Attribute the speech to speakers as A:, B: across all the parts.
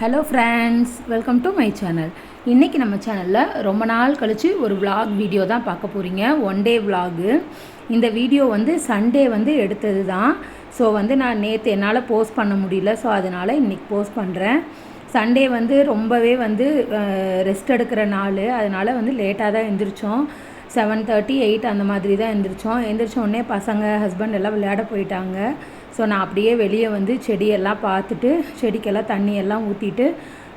A: Hello friends welcome to my channel இன்றைக்கி நம்ம சேனலில் ரொம்ப நாள் கழித்து ஒரு vlog வீடியோ தான் பார்க்க போகிறீங்க ஒன் டே விலாகு இந்த வீடியோ வந்து சண்டே வந்து எடுத்தது தான். ஸோ வந்து நான் நேற்று என்னால் போஸ்ட் பண்ண முடியல. ஸோ அதனால் இன்றைக்கி போஸ்ட் பண்ணுறேன் சண்டே வந்து ரொம்பவே வந்து ரெஸ்ட் எடுக்கிற நாள். அதனால் வந்து லேட்டாக தான் எழுந்திரிச்சோம் செவன் தேர்ட்டி எயிட் அந்த மாதிரி தான் எழுந்திரிச்சோம் எழுந்திரிச்ச உடனே பசங்க ஹஸ்பண்ட் எல்லாம் விளையாட போயிட்டாங்க. ஸோ நான் அப்படியே வெளியே வந்து செடியெல்லாம் பார்த்துட்டு செடிக்கெல்லாம் தண்ணி எல்லாம் ஊற்றிட்டு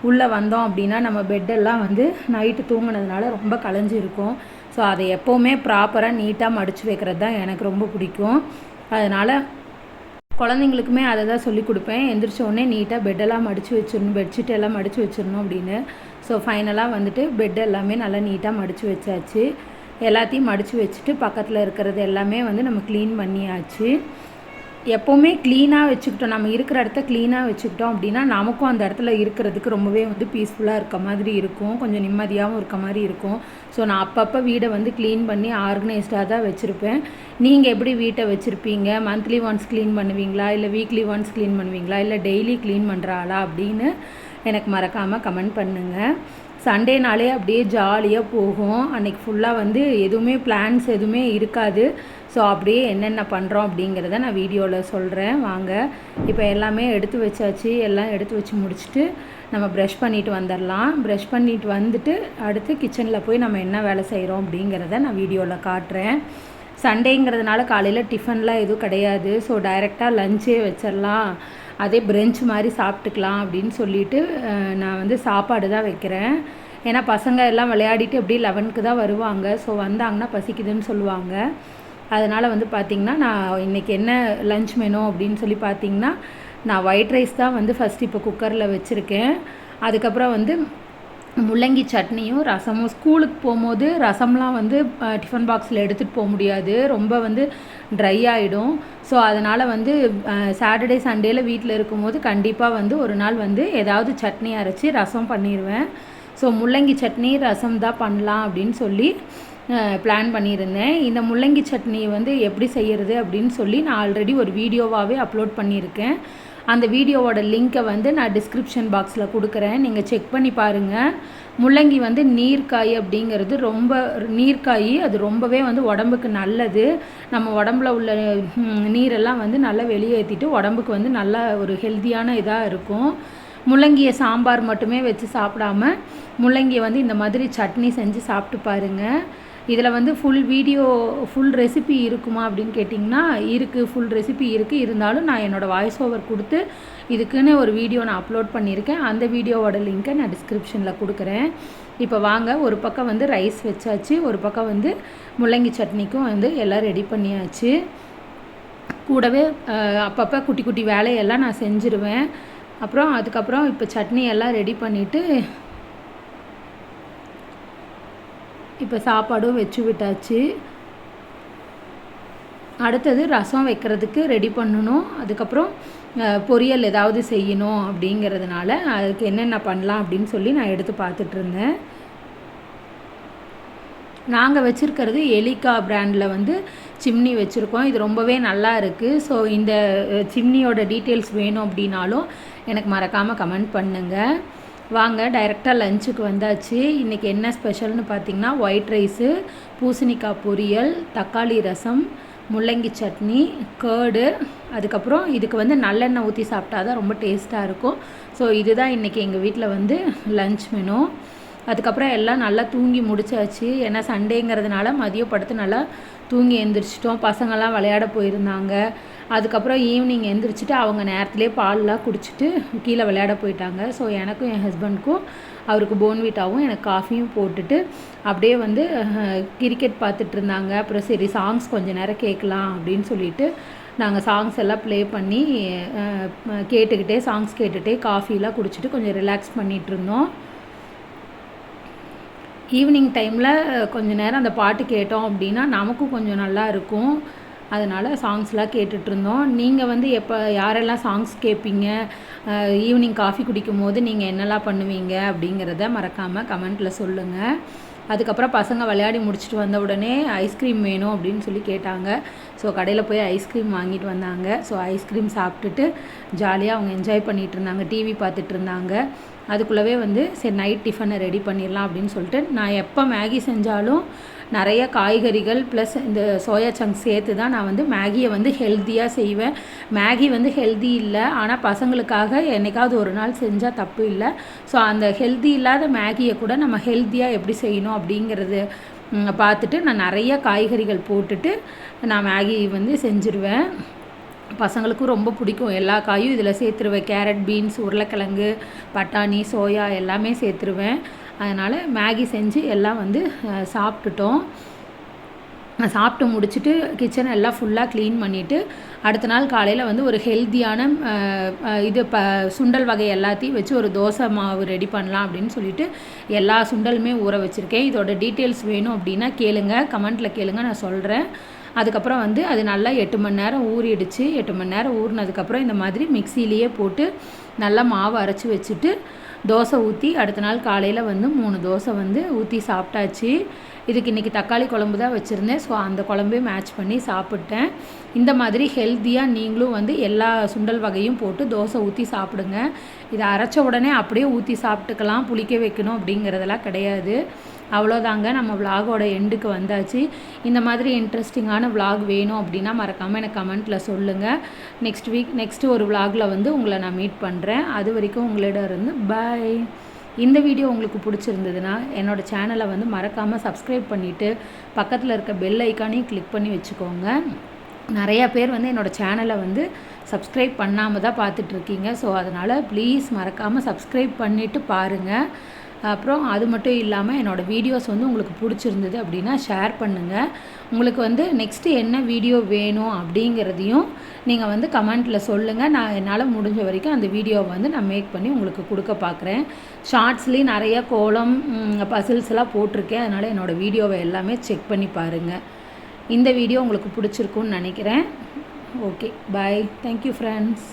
A: உள்ளே வந்தோம் அப்படின்னா நம்ம பெட்டெல்லாம் வந்து நைட்டு தூங்கினதுனால ரொம்ப களைஞ்சிருக்கும். ஸோ அதை எப்போவுமே ப்ராப்பராக நீட்டாக மடித்து வைக்கிறது தான் எனக்கு ரொம்ப பிடிக்கும். அதனால் குழந்தைங்களுக்குமே அதை தான் சொல்லி கொடுப்பேன். எந்திரிச்ச உடனே நீட்டாக பெட்டெல்லாம் மடித்து வச்சிடணும் பெட்ஷீட் எல்லாம் மடித்து வச்சிடணும் அப்படின்னு. ஸோ ஃபைனலாக வந்துட்டு பெட் எல்லாமே நல்லா நீட்டாக மடித்து வச்சாச்சு. எல்லாத்தையும் மடித்து வச்சுட்டு பக்கத்தில் இருக்கிறது எல்லாமே வந்து நம்ம க்ளீன் பண்ணியாச்சு. எப்போவுமே க்ளீனாக வச்சுக்கிட்டோம். நம்ம இருக்கிற இடத்த க்ளீனாக வச்சுக்கிட்டோம் அப்படின்னா நமக்கும் அந்த இடத்துல இருக்கிறதுக்கு ரொம்பவே வந்து பீஸ்ஃபுல்லாக இருக்க மாதிரி இருக்கும். கொஞ்சம் நிம்மதியாகவும் இருக்க மாதிரி இருக்கும். ஸோ நான் அப்பப்போ வீடை வந்து க்ளீன் பண்ணி ஆர்கனைஸ்டாக தான் வச்சுருப்பேன். நீங்கள் எப்படி வீட்டை வச்சுருப்பீங்க? மந்த்லி ஒன்ஸ் க்ளீன் பண்ணுவீங்களா? இல்லை வீக்லி ஒன்ஸ் க்ளீன் பண்ணுவீங்களா? இல்லை டெய்லி க்ளீன் பண்ணுறாளா அப்படின்னு எனக்கு மறக்காமல் கமெண்ட் பண்ணுங்கள் சண்டேனாலே அப்படியே ஜாலியாக போகும். அன்றைக்கி ஃபுல்லாக வந்து எதுவுமே பிளான்ஸ் எதுவுமே இருக்காது. ஸோ அப்படியே என்னென்ன பண்ணுறோம் அப்படிங்கிறத நான் வீடியோவில் சொல்கிறேன் வாங்க இப்போ எல்லாமே எடுத்து வச்சாச்சு. எல்லாம் எடுத்து வச்சு முடிச்சுட்டு நம்ம ப்ரஷ் பண்ணிட்டு வந்துடலாம் ப்ரஷ் பண்ணிட்டு வந்துட்டு அடுத்து கிச்சனில் போய் நம்ம என்ன வேலை செய்கிறோம் அப்படிங்கிறத நான் வீடியோவில் காட்டுறேன். சண்டேங்கிறதுனால காலையில் டிஃபன்லாம் எதுவும் கிடையாது. ஸோ டைரெக்டாக லஞ்சே வச்சிடலாம் அதே பிரெஞ்ச் மாதிரி சாப்பிட்டுக்கலாம் அப்படின்னு சொல்லிட்டு நான் வந்து சாப்பாடு தான் வைக்கிறேன். ஏன்னா பசங்க எல்லாம் விளையாடிட்டு அப்படியே லெவனுக்கு தான் வருவாங்க. ஸோ வந்தாங்கன்னா பசிக்குதுன்னு சொல்லுவாங்க. அதனால் வந்து பார்த்திங்கன்னா நான் இன்றைக்கி என்ன லஞ்ச் மெனு அப்படின்னு சொல்லி பார்த்தீங்கன்னா நான் ஒயிட் ரைஸ் தான் வந்து ஃபஸ்ட் இப்போ குக்கரில் வச்சுருக்கேன். அதுக்கப்புறம் வந்து முள்ளங்கி சட்னியும் ரசமும். ஸ்கூலுக்கு போகும்போது ரசம்லாம் வந்து டிஃபன் பாக்ஸில் எடுத்துகிட்டு போக முடியாது. ரொம்ப வந்து ட்ரை ஆகிடும் ஸோ அதனால் வந்து சாட்டர்டே சண்டேல வீட்டில் இருக்கும்போது கண்டிப்பாக வந்து ஒரு நாள் வந்து ஏதாவது சட்னி அரைச்சி ரசம் பண்ணிடுவேன் ஸோ முள்ளங்கி சட்னி ரசம் தான் பண்ணலாம் அப்படின்னு சொல்லி பிளான் பண்ணியிருந்தேன். இந்த முள்ளங்கி சட்னி வந்து எப்படி செய்கிறது அப்படின்னு சொல்லி நான் ஆல்ரெடி ஒரு வீடியோவாகவே அப்லோட் பண்ணியிருக்கேன். அந்த வீடியோவோட லிங்க்கை வந்து நான் டிஸ்கிரிப்ஷன் பாக்ஸில் கொடுக்குறேன். நீங்கள் செக் பண்ணி பாருங்கள் முள்ளங்கி வந்து நீர்க்காய் அப்படிங்கிறது ரொம்ப நீர்க்காய் அது ரொம்பவே வந்து உடம்புக்கு நல்லது. நம்ம உடம்புல உள்ள நீரெல்லாம் வந்து நல்லா வெளியேற்றிட்டு உடம்புக்கு வந்து நல்ல ஒரு ஹெல்த்தியான இதாக இருக்கும். முள்ளங்கியை சாம்பார் மட்டுமே வச்சு சாப்பிடாம முள்ளங்கியை வந்து இந்த மாதிரி சட்னி செஞ்சு சாப்பிட்டு பாருங்கள் இதில் வந்து ஃபுல் வீடியோ ஃபுல் ரெசிபி இருக்குமா அப்படின்னு கேட்டிங்கன்னா இருக்குது ஃபுல் ரெசிபி இருக்குது இருந்தாலும் நான் என்னோடய வாய்ஸ் ஓவர் கொடுத்து இதுக்குன்னு ஒரு வீடியோ நான் அப்லோட் பண்ணியிருக்கேன். அந்த வீடியோவோட லிங்க்கை நான் டிஸ்கிரிப்ஷனில் கொடுக்குறேன். இப்போ வாங்க ஒரு பக்கம் வந்து ரைஸ் வச்சாச்சு ஒரு பக்கம் வந்து முள்ளங்கி சட்னிக்கும் வந்து எல்லாம் ரெடி பண்ணியாச்சு. கூடவே அப்பப்போ குட்டி குட்டி வேலையெல்லாம் நான் செஞ்சுருவேன். அப்புறம் அதுக்கப்புறம் இப்போ சட்னி எல்லாம் ரெடி பண்ணிவிட்டு இப்போ சாப்பாடும் வச்சு விட்டாச்சு. அடுத்தது ரசம் வைக்கிறதுக்கு ரெடி பண்ணணும். அதுக்கப்புறம் பொரியல் ஏதாவது செய்யணும் அப்படிங்கிறதுனால அதுக்கு என்னென்ன பண்ணலாம் அப்படின்னு சொல்லி நான் எடுத்து பார்த்துட்டு இருந்தேன். நாங்கள் வச்சுருக்கிறது எலிகா பிராண்டில் வந்து சிம்னி வச்சுருக்கோம். இது ரொம்பவே நல்லா இருக்குது ஸோ இந்த சிம்னியோட டீட்டெயில்ஸ் வேணும் அப்படின்னாலும் எனக்கு மறக்காமல் கமெண்ட் பண்ணுங்கள் வாங்க டைரெக்டாக லஞ்சுக்கு வந்தாச்சு. இன்றைக்கி என்ன ஸ்பெஷல்னு பார்த்தீங்கன்னா ஒயிட் ரைஸு பூசணிக்காய் பொரியல் தக்காளி ரசம் முள்ளங்கி சட்னி கேர்டு அதுக்கப்புறம் இதுக்கு வந்து நல்லெண்ணெய் ஊற்றி சாப்பிட்டா தான் ரொம்ப டேஸ்ட்டாக இருக்கும். ஸோ இதுதான் இன்றைக்கி எங்கள் வீட்டில் வந்து லஞ்ச் மெனு அதுக்கப்புறம் எல்லாம் நல்லா தூங்கி முடிச்சாச்சு. ஏன்னா சண்டேங்கிறதுனால மதியம் படுத்து நல்லா தூங்கி எழுந்திரிச்சிட்டோம் பசங்கள்லாம் விளையாட போயிருந்தாங்க. அதுக்கப்புறம் ஈவினிங் எழுந்திரிச்சிட்டு அவங்க நேரத்துலேயே பால்லாம் குடிச்சிட்டு கீழே விளையாட போயிட்டாங்க. ஸோ எனக்கும் என் ஹஸ்பண்ட்க்கும் அவருக்கு போன்விட்டாவும் எனக்கு காஃபியும் போட்டுட்டு அப்படியே வந்து கிரிக்கெட் பார்த்துட்டு இருந்தாங்க. அப்புறம் சரி சாங்ஸ் கொஞ்சம் நேரம் கேட்கலாம் அப்படின்னு சொல்லிட்டு நாங்கள் சாங்ஸ் எல்லாம் ப்ளே பண்ணி கேட்டுக்கிட்டே சாங்ஸ் கேட்டுகிட்டே காஃபிலாம் குடிச்சிட்டு கொஞ்சம் ரிலாக்ஸ் பண்ணிகிட்டு இருந்தோம். ஈவினிங் டைமில் கொஞ்சம் நேரம் அந்த பாட்டு கேட்டோம் அப்படின்னா நமக்கும் கொஞ்சம் நல்லா இருக்கும். அதனால் சாங்ஸ்லாம் கேட்டுட்ருந்தோம். நீங்கள் வந்து எப்போ யாரெல்லாம் சாங்ஸ் கேட்பீங்க ஈவினிங் காஃபி குடிக்கும் போது நீங்கள் என்னெல்லாம் பண்ணுவீங்க அப்படிங்கிறத மறக்காமல் கமெண்ட்டில் சொல்லுங்கள் அதுக்கப்புறம் பசங்க விளையாடி முடிச்சுட்டு வந்த உடனே ஐஸ்கிரீம் வேணும் அப்படின்னு சொல்லி கேட்டாங்க. ஸோ கடையில் போய் ஐஸ்கிரீம் வாங்கிட்டு வந்தாங்க. ஸோ ஐஸ்கிரீம் சாப்பிட்டுட்டு ஜாலியாக அவங்க என்ஜாய் பண்ணிகிட்டு இருந்தாங்க. டிவி பார்த்துட்டு இருந்தாங்க. அதுக்குள்ளவே வந்து சரி நைட் டிஃபனை ரெடி பண்ணிடலாம் அப்படின்னு சொல்லிட்டு நான் எப்போ மேகி செஞ்சாலும் நிறைய காய்கறிகள் ப்ளஸ் இந்த சோயா சங்க் சேர்த்து தான் நான் வந்து மேகியை வந்து ஹெல்த்தியாக செய்வேன். மேகி வந்து ஹெல்தி இல்லை. ஆனால் பசங்களுக்காக என்னைக்காவது ஒரு நாள் செஞ்சால் தப்பு இல்லை. ஸோ அந்த ஹெல்தி இல்லாத மேகியை கூட நம்ம ஹெல்த்தியாக எப்படி செய்யணும் அப்படிங்கிறது பார்த்துட்டு நான் நிறைய காய்கறிகள் போட்டுட்டு நான் மேகி வந்து செஞ்சுருவேன். பசங்களுக்கும் ரொம்ப பிடிக்கும். எல்லா காயும் இதில் சேர்த்துருவேன். கேரட் பீன்ஸ் உருளைக்கிழங்கு பட்டாணி சோயா எல்லாமே சேர்த்துருவேன். அதனால் மேகி செஞ்சு எல்லாம் வந்து சாப்பிட்டுட்டோம். சாப்பிட்டு முடிச்சுட்டு கிச்சனை எல்லாம் ஃபுல்லாக க்ளீன் பண்ணிவிட்டு அடுத்த நாள் காலையில் வந்து ஒரு ஹெல்த்தியான இது ப சுண்டல் வகை எல்லாத்தையும் வச்சு ஒரு தோசை மாவு ரெடி பண்ணலாம் அப்படின்னு சொல்லிட்டு எல்லா சுண்டலுமே ஊற வச்சுருக்கேன். இதோட டீட்டெயில்ஸ் வேணும் அப்படின்னா கேளுங்க. கமெண்ட்டில் கேளுங்க நான் சொல்கிறேன் அதுக்கப்புறம் வந்து அது நல்லா எட்டு மணி நேரம் ஊறிடுச்சு. எட்டு மணி நேரம் ஊறினதுக்கப்புறம் இந்த மாதிரி மிக்சிலேயே போட்டு நல்லா மாவு அரைச்சி வச்சுட்டு தோசை ஊற்றி அடுத்த நாள் காலையில் வந்து மூணு தோசை வந்து ஊற்றி சாப்பிட்டாச்சு. இதுக்கு இன்றைக்கி தக்காளி குழம்பு தான் வச்சுருந்தேன். ஸோ அந்த குழம்பே மேட்ச் பண்ணி சாப்பிட்டேன். இந்த மாதிரி ஹெல்த்தியாக நீங்களும் வந்து எல்லா சுண்டல் வகையும் போட்டு தோசை ஊற்றி சாப்பிடுங்க. இதை அரைச்ச உடனே அப்படியே ஊற்றி சாப்பிட்டுக்கலாம். புளிக்க வைக்கணும் அப்படிங்கிறதெல்லாம் கிடையாது. அவ்வளோதாங்க நம்ம விலாகோட எண்டுக்கு வந்தாச்சு. இந்த மாதிரி இன்ட்ரெஸ்டிங்கான விலாக் வேணும் அப்படின்னா மறக்காமல் எனக்கு கமெண்ட்டில் சொல்லுங்கள் நெக்ஸ்ட் வீக் நெக்ஸ்ட்டு ஒரு விலாகில் வந்து உங்களை நான் மீட் பண்ணுறேன் அது வரைக்கும் உங்களிடம் இருந்து பாய் இந்த வீடியோ உங்களுக்கு பிடிச்சிருந்ததுன்னா என்னோடய சேனலை வந்து மறக்காமல் சப்ஸ்கிரைப் பண்ணிவிட்டு பக்கத்தில் இருக்க பெல் ஐக்கானையும் கிளிக் பண்ணி வச்சுக்கோங்க. நிறையா பேர் வந்து என்னோடய சேனலை வந்து சப்ஸ்கிரைப் பண்ணாமல் தான் பார்த்துட்ருக்கீங்க ஸோ அதனால் ப்ளீஸ் மறக்காமல் சப்ஸ்கிரைப் பண்ணிவிட்டு பாருங்கள் அப்புறம் அது மட்டும் இல்லாமல் என்னோடய வீடியோஸ் வந்து உங்களுக்கு பிடிச்சிருந்தது அப்படின்னா ஷேர் பண்ணுங்கள் உங்களுக்கு வந்து நெக்ஸ்ட்டு என்ன வீடியோ வேணும் அப்படிங்கிறதையும் நீங்கள் வந்து கமெண்ட்டில் சொல்லுங்கள் நான் என்னால் முடிஞ்ச வரைக்கும் அந்த வீடியோவை வந்து நான் மேக் பண்ணி உங்களுக்கு கொடுக்க பார்க்குறேன் ஷார்ட்ஸ்லேயும் நிறைய கோலம் பசில்ஸ்லாம் போட்டிருக்கேன். அதனால் என்னோடய வீடியோவை எல்லாமே செக் பண்ணி பாருங்கள் இந்த வீடியோ உங்களுக்கு பிடிச்சிருக்குன்னு நினைக்கிறேன். Okay bye thank you friends